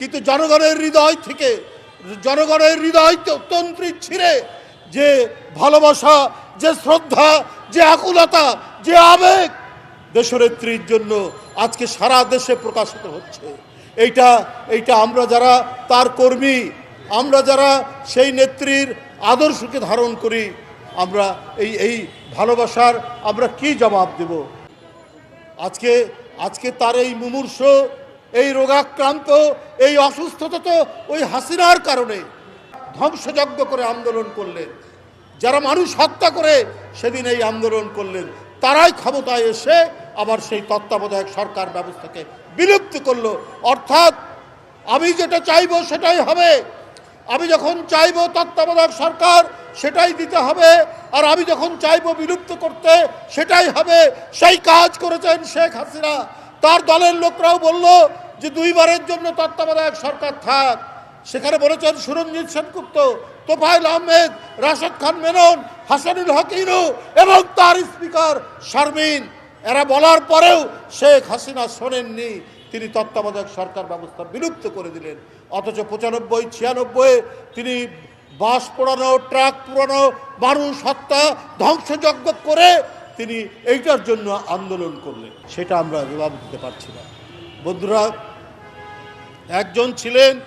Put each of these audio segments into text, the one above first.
কিন্তু জনগণের হৃদয় থেকে, জনগণের হৃদয় তন্ত্রী ছিঁড়ে, যে ভালোবাসা, যে শ্রদ্ধা, যে আকুলতা, যে আবেগ দেশনেত্রীর জন্য আজকে সারা দেশে প্রকাশিত হচ্ছে। এইটা এইটা আমরা যারা তার কর্মী, আমরা যারা সেই নেত্রীর আদর্শকে ধারণ করি, আমরা এই এই ভালোবাসার আমরা কি জবাব দেব? আজকে আজকে তার এই মুমূর্ষ এই রোগাক্রান্ত, এই অসুস্থতা তো ওই হাসিনার কারণে ধ্বংসযজ্ঞ করে আন্দোলন করলেন। যারা মানুষ হত্যা করে সেদিন এই আন্দোলন করলেন। তারাই ক্ষমতায় এসে আবার সেই তত্ত্বাবধায়ক সরকার ব্যবস্থাকে বিলুপ্ত করল। অর্থাৎ আমি যেটা চাইব সেটাই হবে। আমি যখন চাইব তত্ত্বাবধায়ক সরকার, সেটাই দিতে হবে। আর আমি যখন চাইব বিলুপ্ত করতে, সেটাই হবে। সেই কাজ করেছেন শেখ হাসিনা। তার দলের লোকরাও বলল যে দুইবারের জন্য তত্ত্বাবধায়ক সরকার থাক। সেখানে বলেছেন সুরঞ্জিত সেনগুপ্ত, তোফায়েল আহমেদ, রাশেদ খান মেনন, হাসানুল হক ইনু এবং তার স্পিকার শারমিন। এরা বলার পরেও শেখ হাসিনা শোনেননি। তিনি তত্ত্বাবধায়ক সরকার ব্যবস্থা বিলুপ্ত করে দিলেন। অথচ পঁচানব্বই, ছিয়ানব্বই, তিনি বাস পোড়ানো, ট্রাক পোড়ানো, মানুষ হত্যা, ধ্বংসযজ্ঞ করে তিনি এইটার জন্য আন্দোলন করলেন। সেটা আমরা জবাব দিতে পারছি না। বন্ধুরা একজন ছিলেন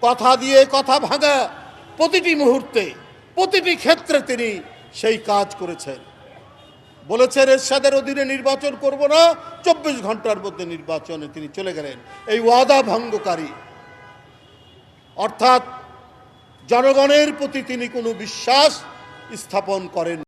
কথা দিয়ে কথা ভাঙা প্রতিটি মুহূর্তে, প্রতিটি ক্ষেত্রে তিনি সেই কাজ করেছেন। বলেছেন, এরশাদের অধীনে নির্বাচন করব না, চব্বিশ ঘণ্টার মধ্যে নির্বাচনে তিনি চলে গেলেন। এই ওয়াদা ভঙ্গকারী। অর্থাৎ জনগণের প্রতি তিনি কোনো বিশ্বাস স্থাপন করেন